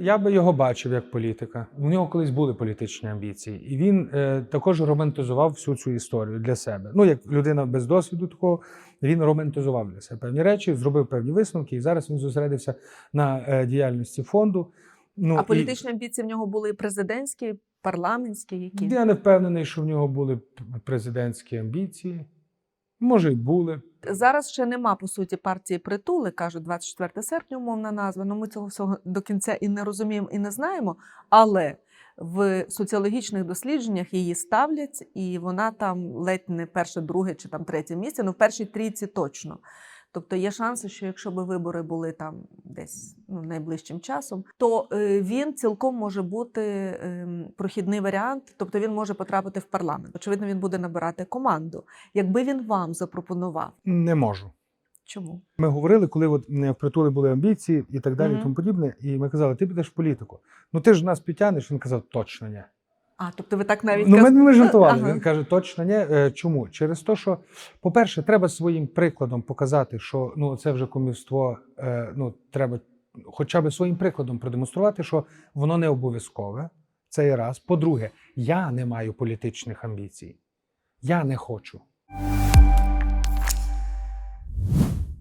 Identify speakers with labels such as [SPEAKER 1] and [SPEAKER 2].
[SPEAKER 1] Я би його бачив як політика. У нього колись були політичні амбіції, і він е, також романтизував всю цю історію для себе. Ну, як людина без досвіду такого, він романтизував для себе певні речі, зробив певні висновки, і зараз він зосередився на е, діяльності фонду. Ну,
[SPEAKER 2] А
[SPEAKER 1] і
[SPEAKER 2] політичні амбіції в нього були президентські, парламентські, які?
[SPEAKER 1] Я не впевнений, що в нього були президентські амбіції. Може, й були.
[SPEAKER 2] Зараз ще нема по суті партії притули, кажуть 24 серпня, умовна назва. Ну ми цього всього до кінця і не розуміємо, і не знаємо. Але в соціологічних дослідженнях її ставлять, і вона там ледь не перше, друге чи там третє місце, ну в першій трійці точно. Тобто є шанси, що якщо б вибори були там десь ну, найближчим часом, то е, він цілком може бути ем, прохідний варіант, тобто він може потрапити в парламент. Очевидно, він буде набирати команду. Якби він вам запропонував,
[SPEAKER 1] Не можу.
[SPEAKER 2] чому?
[SPEAKER 1] Ми говорили, коли от в притулі були амбіції і так далі, і
[SPEAKER 2] Мгм.
[SPEAKER 1] тому подібне. І ми казали, ти підеш в політику. Ну ти ж нас підтягнеш. Він казав, точно ні.
[SPEAKER 2] А, тобто ви так навіть
[SPEAKER 1] Ну, ми, ми жартували.
[SPEAKER 2] Ага.
[SPEAKER 1] Він каже, точно ні. Е, Чому? Через те, що, по-перше, треба своїм прикладом показати, що ну, це вже кумівство, е, ну, треба хоча б своїм прикладом продемонструвати, що воно не обов'язкове. Це і раз. По-друге, я не маю політичних амбіцій. Я не хочу.